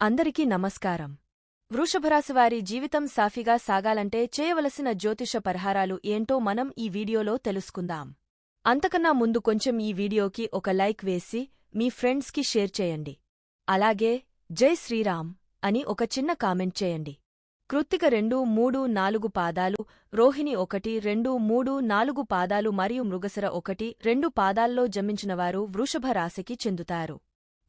అందరికీ నమస్కారం. వృషభరాశివారి జీవితం సాఫీగా సాగాలంటే చేయవలసిన జ్యోతిష పరిహారాలు ఏంటో మనం ఈ వీడియోలో తెలుసుకుందాం. అంతకన్నా ముందు కొంచెం ఈ వీడియోకి ఒక లైక్ వేసి మీ ఫ్రెండ్స్కి షేర్ చేయండి. అలాగే జై శ్రీరామ్ అని ఒక చిన్న కామెంట్ చేయండి. కృత్తిక రెండు మూడు నాలుగు పాదాలు రోహిణి ఒకటి రెండు మూడు నాలుగు పాదాలు మరియు మృగసర ఒకటి రెండు పాదాల్లో జన్మించినవారు వృషభ రాశికి చెందుతారు.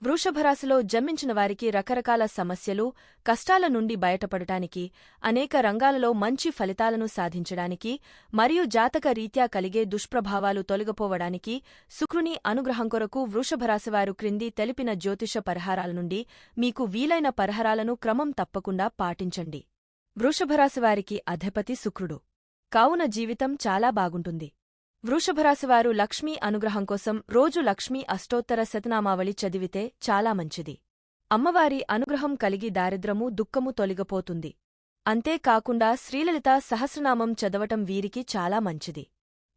వృషభరాశిలో జన్మించిన వారికి రకరకాల సమస్యలు కష్టాల నుండి బయటపడటానికి అనేక రంగాలలో మంచి ఫలితాలను సాధించడానికి మరియు జాతక రీత్యా కలిగే దుష్ప్రభావాలు తొలగిపోవడానికి శుక్రుని అనుగ్రహం కొరకు వృషభరాశివారు క్రింది తెలిపిన జ్యోతిష పరిహారాల నుండి మీకు వీలైన పరిహారాలను క్రమం తప్పకుండా పాటించండి. వృషభరాశివారికి అధిపతి శుక్రుడు. కావున జీవితం చాలా బాగుంటుంది. వృషభరాశివారు లక్ష్మీ అనుగ్రహం కోసం రోజు లక్ష్మీ అష్టోత్తర శతనామావళి చదివితే చాలా మంచిది. అమ్మవారి అనుగ్రహం కలిగి దారిద్రము దుఃఖము తొలగిపోతుంది. అంతేకాకుండా శ్రీలలిత సహస్రనామం చదవటం వీరికి చాలా మంచిది.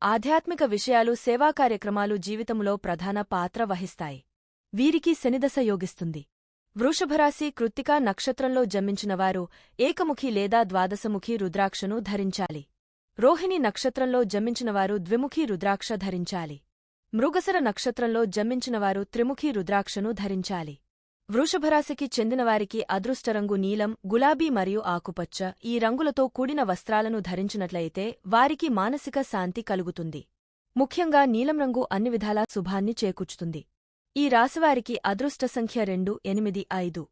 ఆధ్యాత్మిక విషయాలు సేవా కార్యక్రమాలు జీవితంలో ప్రధాన పాత్ర వహిస్తాయి. వీరికి శనిదశ యోగిస్తుంది. వృషభరాశి కృత్తికా నక్షత్రంలో జన్మించినవారు ఏకముఖి లేదా ద్వాదశముఖి రుద్రాక్షను ధరించాలి. రోహిణి నక్షత్రంలో జన్మించినవారు ద్విముఖి రుద్రాక్ష ధరించాలి. మృగసర నక్షత్రంలో జన్మించినవారు త్రిముఖి రుద్రాక్షను ధరించాలి. వృషభరాశికి చెందినవారికి అదృష్టరంగు నీలం గులాబీ మరియు ఆకుపచ్చ ఈ రంగులతో కూడిన వస్త్రాలను ధరించినట్లయితే వారికి మానసిక శాంతి కలుగుతుంది. ముఖ్యంగా నీలం రంగు అన్ని విధాలా శుభాన్ని చేకూర్చుతుంది. ఈ రాశివారికి అదృష్ట సంఖ్య రెండు ఎనిమిది ఐదు.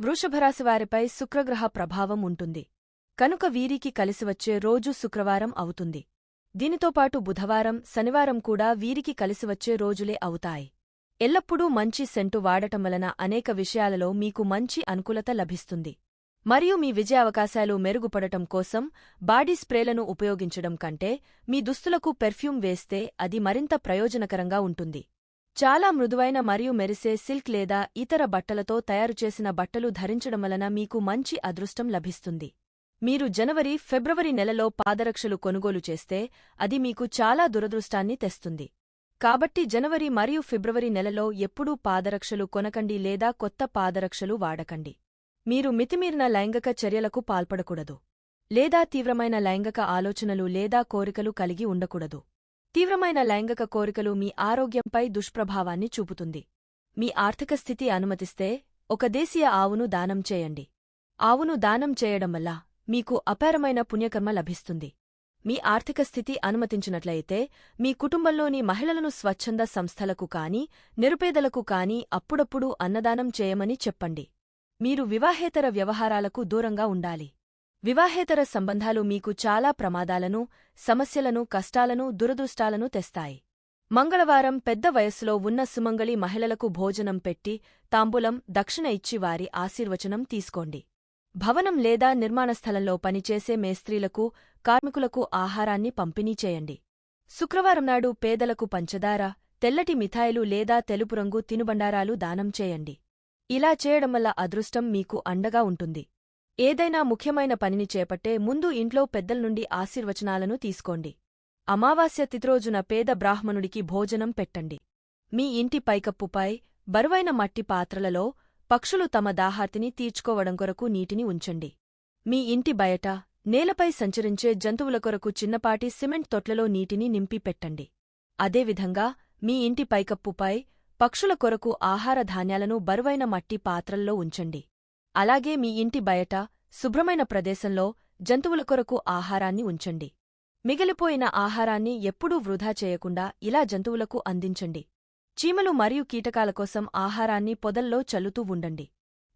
వృషభరాశివారిపై శుక్రగ్రహ ప్రభావం ఉంటుంది. కనుక వీరికి కలిసివచ్చే రోజు శుక్రవారం అవుతుంది. దీనితోపాటు బుధవారం శనివారం కూడా వీరికి కలిసివచ్చే రోజులే అవుతాయి. ఎల్లప్పుడూ మంచి సెంటు వాడటం వలన అనేక విషయాలలో మీకు మంచి అనుకూలత లభిస్తుంది. మరియు మీ విజయావకాశాలు మెరుగుపడటం కోసం బాడీ స్ప్రేలను ఉపయోగించడం కంటే మీ దుస్తులకు పెర్ఫ్యూమ్ వేస్తే అది మరింత ప్రయోజనకరంగా ఉంటుంది. చాలా మృదువైన మరియు మెరిసే సిల్క్ లేదా ఇతర బట్టలతో తయారుచేసిన బట్టలు ధరించడం వలన మీకు మంచి అదృష్టం లభిస్తుంది. మీరు జనవరి ఫిబ్రవరి నెలలో పాదరక్షలు కొనుగోలు చేస్తే అది మీకు చాలా దురదృష్టాన్ని తెస్తుంది. కాబట్టి జనవరి మరియు ఫిబ్రవరి నెలలో ఎప్పుడూ పాదరక్షలు కొనకండి లేదా కొత్త పాదరక్షలు వాడకండి. మీరు మితిమీరిన లైంగిక చర్యలకు పాల్పడకూడదు. లేదా తీవ్రమైన లైంగిక ఆలోచనలు లేదా కోరికలు కలిగి ఉండకూడదు. తీవ్రమైన లైంగిక కోరికలు మీ ఆరోగ్యంపై దుష్ప్రభావాన్ని చూపుతుంది. మీ ఆర్థిక స్థితి అనుమతిస్తే ఒక దేశీయ ఆవును దానం చేయండి. ఆవును దానం చేయడం వల్ల మీకు అపారమైన పుణ్యకర్మ లభిస్తుంది. మీ ఆర్థిక స్థితి అనుమతించినట్లయితే మీ కుటుంబంలోని మహిళలను స్వచ్ఛంద సంస్థలకు కాని నిరుపేదలకు కాని అప్పుడప్పుడు అన్నదానం చేయమని చెప్పండి. మీరు వివాహేతర వ్యవహారాలకు దూరంగా ఉండాలి. వివాహేతర సంబంధాలు మీకు చాలా ప్రమాదాలను సమస్యలను కష్టాలను దురదృష్టాలను తెస్తాయి. మంగళవారం పెద్ద వయస్సులో ఉన్న సుమంగళి మహిళలకు భోజనం పెట్టి తాంబూలం దక్షిణ ఇచ్చి వారి ఆశీర్వచనం తీసుకోండి. భవనం లేదా నిర్మాణ స్థలంలో పనిచేసే మేస్త్రీలకు కార్మికులకు ఆహారాన్ని పంపిణీ చేయండి. శుక్రవారం నాడు పేదలకు పంచదార తెల్లటి మిఠాయిలు లేదా తెలుపు రంగు తినుబండారాలు దానం చేయండి. ఇలా చేయడం వల్ల అదృష్టం మీకు అండగా ఉంటుంది. ఏదైనా ముఖ్యమైన పనిని చేపట్టే ముందు ఇంట్లో పెద్దల నుండి ఆశీర్వచనాలను తీసుకోండి. అమావాస్య తిథిరోజున పేద బ్రాహ్మణుడికి భోజనం పెట్టండి. మీ ఇంటి పైకప్పుపై బరువైన మట్టి పాత్రలలో పక్షులు తమ దాహార్తిని తీర్చుకోవడం కొరకు నీటిని ఉంచండి. మీ ఇంటి బయట నేలపై సంచరించే జంతువుల కొరకు చిన్నపాటి సిమెంట్ తొట్లలో నీటిని నింపి పెట్టండి. అదేవిధంగా మీ ఇంటి పైకప్పుపై పక్షుల కొరకు ఆహార ధాన్యాలను బరువైన మట్టి పాత్రల్లో ఉంచండి. అలాగే మీ ఇంటి బయట శుభ్రమైన ప్రదేశంలో జంతువుల కొరకు ఆహారాన్ని ఉంచండి. మిగిలిపోయిన ఆహారాన్ని ఎప్పుడూ వృధా చేయకుండా ఇలా జంతువులకు అందించండి. చీమలు మరియు కీటకాల కోసం ఆహారాన్ని పొదల్లో చల్లుతూ ఉండండి.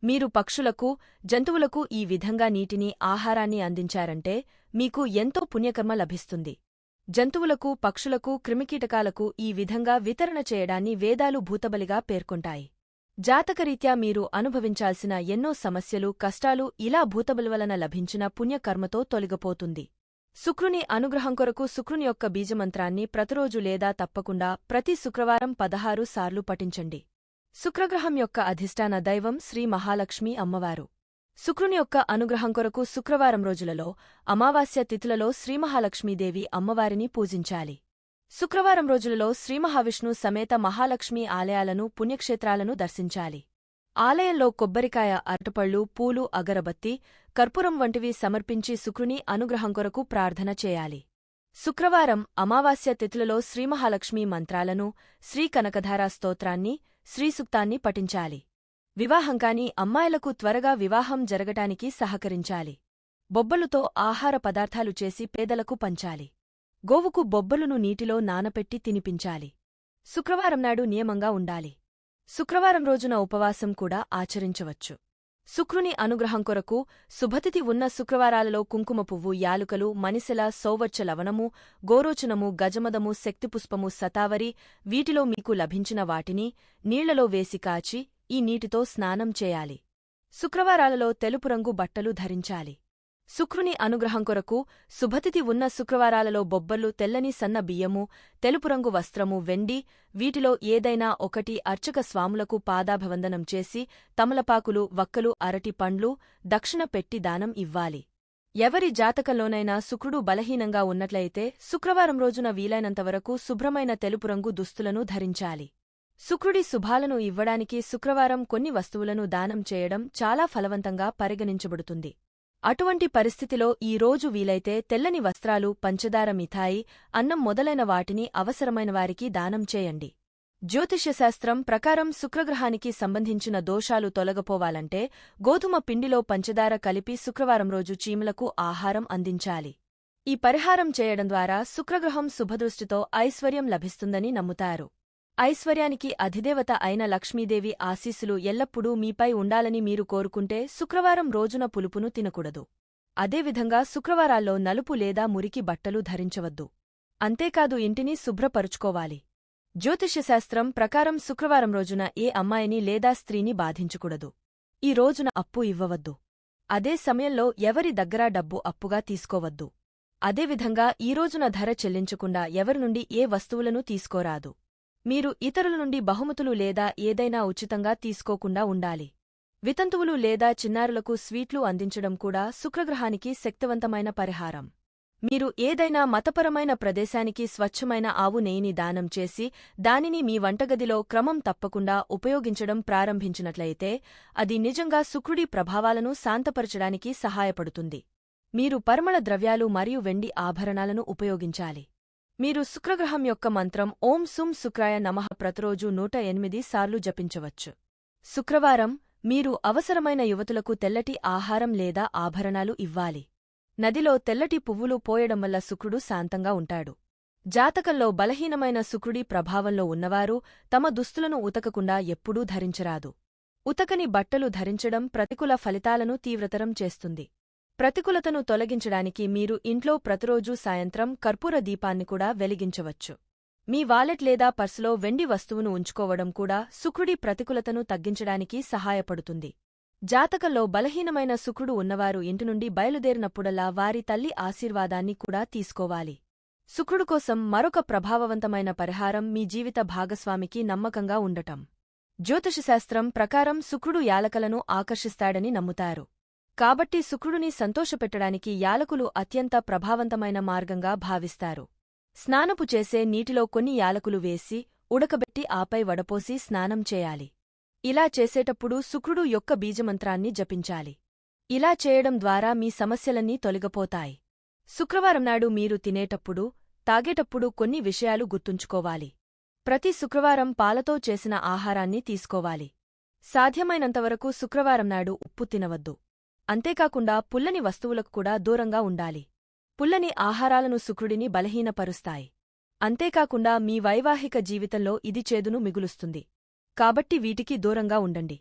మీరు పక్షులకు జంతువులకు ఈ విధంగా నీటిని ఆహారాన్ని అందించారంటే మీకు ఎంతో పుణ్యకర్మ లభిస్తుంది. జంతువులకు పక్షులకు క్రిమికీటకాలకు ఈ విధంగా వితరణ చేయడాన్ని వేదాలు భూతబలిగా పేర్కొంటాయి. జాతకరీత్యా మీరు అనుభవించాల్సిన ఎన్నో సమస్యలు కష్టాలు ఇలా భూతబలి వలన లభించిన పుణ్యకర్మతో తొలగిపోతుంది. శుక్రుని అనుగ్రహం కొరకు శుక్రుని యొక్క బీజమంత్రాన్ని ప్రతిరోజు లేదా తప్పకుండా ప్రతి శుక్రవారం పదహారు సార్లు పఠించండి. శుక్రగ్రహం యొక్క అధిష్టాన దైవం శ్రీ మహాలక్ష్మి అమ్మవారు. శుక్రుని యొక్క అనుగ్రహం కొరకు శుక్రవారం రోజులలో అమావాస్య తిథులలో శ్రీమహాలక్ష్మీదేవి అమ్మవారిని పూజించాలి. శుక్రవారం రోజులలో శ్రీమహావిష్ణు సమేత మహాలక్ష్మి ఆలయాలను పుణ్యక్షేత్రాలను దర్శించాలి. ఆలయంలో కొబ్బరికాయ అరటపళ్ళు పూలు అగరబత్తి కర్పూరం వంటివి సమర్పించి శుక్రుని అనుగ్రహం కొరకు ప్రార్థన చేయాలి. శుక్రవారం అమావాస్య తిథులలో శ్రీమహాలక్ష్మీ మంత్రాలను శ్రీ కనకధారా స్తోత్రాన్ని శ్రీసుక్తాన్ని పఠించాలి. వివాహంకాని అమ్మాయిలకు త్వరగా వివాహం జరగటానికి సహకరించాలి. బొబ్బలుతో ఆహార పదార్థాలు చేసి పేదలకు పంచాలి. గోవుకు బొబ్బలును నీటిలో నానపెట్టి తినిపించాలి. శుక్రవారం నాడు నియమంగా ఉండాలి. శుక్రవారం రోజున ఉపవాసం కూడా ఆచరించవచ్చు. శుక్రుని అనుగ్రహం కొరకు శుభతిథి ఉన్న శుక్రవారాలలో కుంకుమ పువ్వు యాలుకలు మనిసెల సౌవచ్చ లవణము గోరోచనము గజమదము శక్తిపుష్పము సతావరి వీటిలో మీకు లభించిన వాటిని నీళ్ళలో వేసి కాచి ఈ నీటితో స్నానం చేయాలి. శుక్రవారాలలో తెలుపు రంగు బట్టలు ధరించాలి. శుక్రుని అనుగ్రహం కొరకు శుభతిథి ఉన్న శుక్రవారాలలో బొబ్బలు తెల్లని సన్న బియ్యము తెలుపు రంగు వస్త్రము వెండి వీటిలో ఏదైనా ఒకటి అర్చక స్వాములకు పాదాభవందనం చేసి తమలపాకులు వక్కలు అరటి పండ్లు దక్షిణ పెట్టి దానం ఇవ్వాలి. ఎవరి జాతకంలోనైనా శుక్రుడు బలహీనంగా ఉన్నట్లయితే శుక్రవారం రోజున వీలైనంతవరకు శుభ్రమైన తెలుపు రంగు దుస్తులను ధరించాలి. శుక్రుడి శుభాలను ఇవ్వడానికి శుక్రవారం కొన్ని వస్తువులను దానం చేయడం చాలా ఫలవంతంగా పరిగణించబడుతుంది. అటువంటి పరిస్థితిలో ఈ రోజు వీలైతే తెల్లని వస్త్రాలు పంచదార మిఠాయి అన్నం మొదలైన వాటిని అవసరమైన వారికి దానం చేయండి. జ్యోతిష్యశాస్త్రం ప్రకారం శుక్రగ్రహానికి సంబంధించిన దోషాలు తొలగపోవాలంటే గోధుమ పిండిలో పంచదార కలిపి శుక్రవారం రోజు చీమలకు ఆహారం అందించాలి. ఈ పరిహారం చేయడం ద్వారా శుక్రగ్రహం శుభదృష్టితో ఐశ్వర్యం లభిస్తుందని నమ్ముతారు. ఐశ్వర్యానికి అధిదేవత అయిన లక్ష్మీదేవి ఆశీస్సులు ఎల్లప్పుడూ మీపై ఉండాలని మీరు కోరుకుంటే శుక్రవారం రోజున పులుపును తినకూడదు. అదేవిధంగా శుక్రవారాల్లో నలుపు లేదా మురికి బట్టలు ధరించవద్దు. అంతేకాదు ఇంటిని శుభ్రపరుచుకోవాలి. జ్యోతిష్యశాస్త్రం ప్రకారం శుక్రవారం రోజున ఏ అమ్మాయిని లేదా స్త్రీని బాధించకూడదు. ఈ రోజున అప్పు ఇవ్వవద్దు. అదే సమయంలో ఎవరి దగ్గర డబ్బు అప్పుగా తీసుకోవద్దు. అదేవిధంగా ఈ రోజున ధర చెల్లించకుండా ఎవరి నుండి ఏ వస్తువులను తీసుకోరాదు. మీరు ఇతరుల నుండి బహుమతులు లేదా ఏదైనా ఉచితంగా తీసుకోకుండా ఉండాలి. వితంతువులు లేదా చిన్నారులకు స్వీట్లు అందించడం కూడా శుక్రగ్రహానికి శక్తివంతమైన పరిహారం. మీరు ఏదైనా మతపరమైన ప్రదేశానికి స్వచ్ఛమైన ఆవు నెయ్యిని దానం చేసి దానిని మీ వంటగదిలో క్రమం తప్పకుండా ఉపయోగించడం ప్రారంభించినట్లయితే అది నిజంగా శుక్రుడి ప్రభావాలను శాంతపరచడానికి సహాయపడుతుంది. మీరు పరిమళ ద్రవ్యాలు మరియు వెండి ఆభరణాలను ఉపయోగించాలి. మీరు శుక్రగ్రహం యొక్క మంత్రం ఓం సుం శుక్రాయ నమః ప్రతిరోజు నూట ఎనిమిది సార్లు జపించవచ్చు. శుక్రవారం మీరు అవసరమైన యువతులకు తెల్లటి ఆహారం లేదా ఆభరణాలు ఇవ్వాలి. నదిలో తెల్లటి పువ్వులు పోయడం వల్ల శుక్రుడు శాంతంగా ఉంటాడు. జాతకంలో బలహీనమైన శుక్రుడి ప్రభావంలో ఉన్నవారు తమ దుస్తులను ఉతకకుండా ఎప్పుడూ ధరించరాదు. ఉతకని బట్టలు ధరించడం ప్రతికూల ఫలితాలను తీవ్రతరం చేస్తుంది. ప్రతికూలతను తొలగించడానికి మీరు ఇంట్లో ప్రతిరోజూ సాయంత్రం కర్పూర దీపాన్ని కూడా వెలిగించవచ్చు. మీ వాలెట్ లేదా పర్సులో వెండి వస్తువును ఉంచుకోవడం కూడా శుక్రుడి ప్రతికూలతను తగ్గించడానికి సహాయపడుతుంది. జాతకంలో బలహీనమైన శుక్రుడు ఉన్నవారు ఇంటి నుండి బయలుదేరినప్పుడల్లా వారి తల్లి ఆశీర్వాదాన్ని కూడా తీసుకోవాలి. శుక్రుడు కోసం మరొక ప్రభావవంతమైన పరిహారం మీ జీవిత భాగస్వామికి నమ్మకంగా ఉండటం. జ్యోతిషశాస్త్రం ప్రకారం శుక్రుడు యాలకలను ఆకర్షిస్తాడని నమ్ముతారు. కాబట్టి శుక్రుడిని సంతోషపెట్టడానికి యాలకులు అత్యంత ప్రభావవంతమైన మార్గంగా భావిస్తారు. స్నానపు చేసే నీటిలో కొన్ని యాలకులు వేసి ఉడకబెట్టి ఆపై వడపోసి స్నానం చేయాలి. ఇలా చేసేటప్పుడు శుక్రుడు యొక్క బీజమంత్రాన్ని జపించాలి. ఇలా చేయడం ద్వారా మీ సమస్యలన్నీ తొలగిపోతాయి. శుక్రవారం నాడు మీరు తినేటప్పుడు తాగేటప్పుడు కొన్ని విషయాలు గుర్తుంచుకోవాలి. ప్రతి శుక్రవారం పాలతో చేసిన ఆహారాన్ని తీసుకోవాలి. సాధ్యమైనంతవరకు శుక్రవారం నాడు ఉప్పు తినవద్దు. అంతేకాకుండా పుల్లని వస్తువులకు కూడా దూరంగా ఉండాలి. పుల్లని ఆహారాలను శుక్రుడిని బలహీనపరుస్తాయి. అంతేకాకుండా మీ వైవాహిక జీవితంలో ఇది చేదును మిగులుస్తుంది. కాబట్టి వీటికి దూరంగా ఉండండి.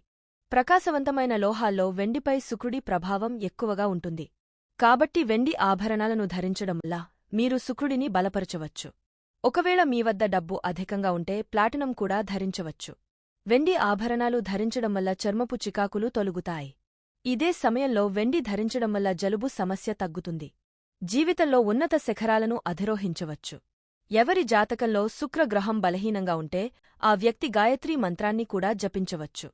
ప్రకాశవంతమైన లోహాల్లో వెండిపై శుక్రుడి ప్రభావం ఎక్కువగా ఉంటుంది. కాబట్టి వెండి ఆభరణాలను ధరించడం వల్ల మీరు శుక్రుడిని బలపరచవచ్చు. ఒకవేళ మీ వద్ద డబ్బు అధికంగా ఉంటే ప్లాటినం కూడా ధరించవచ్చు. వెండి ఆభరణాలు ధరించడం వల్ల చర్మపు చికాకులు తొలుగుతాయి. ఇదే సమయంలో వెండి ధరించడం వల్ల జలుబు సమస్య తగ్గుతుంది. జీవితంలో ఉన్నత శిఖరాలను అధిరోహించవచ్చు. ఎవరి జాతకంలో శుక్రగ్రహం బలహీనంగా ఉంటే ఆ వ్యక్తి గాయత్రీ మంత్రాన్ని కూడా జపించవచ్చు.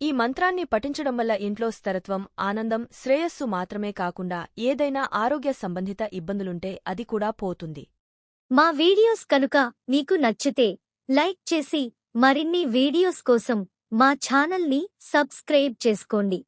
ఈ మంత్రాన్ని పఠించడం వల్ల ఇంట్లో స్థిరత్వం ఆనందం శ్రేయస్సు మాత్రమే కాకుండా ఏదైనా ఆరోగ్య సంబంధిత ఇబ్బందులుంటే అది కూడా పోతుంది. మా వీడియోస్ కనుక మీకు నచ్చితే లైక్ చేసి మరిన్ని వీడియోస్ కోసం మా ఛానల్ని సబ్స్క్రైబ్ చేసుకోండి.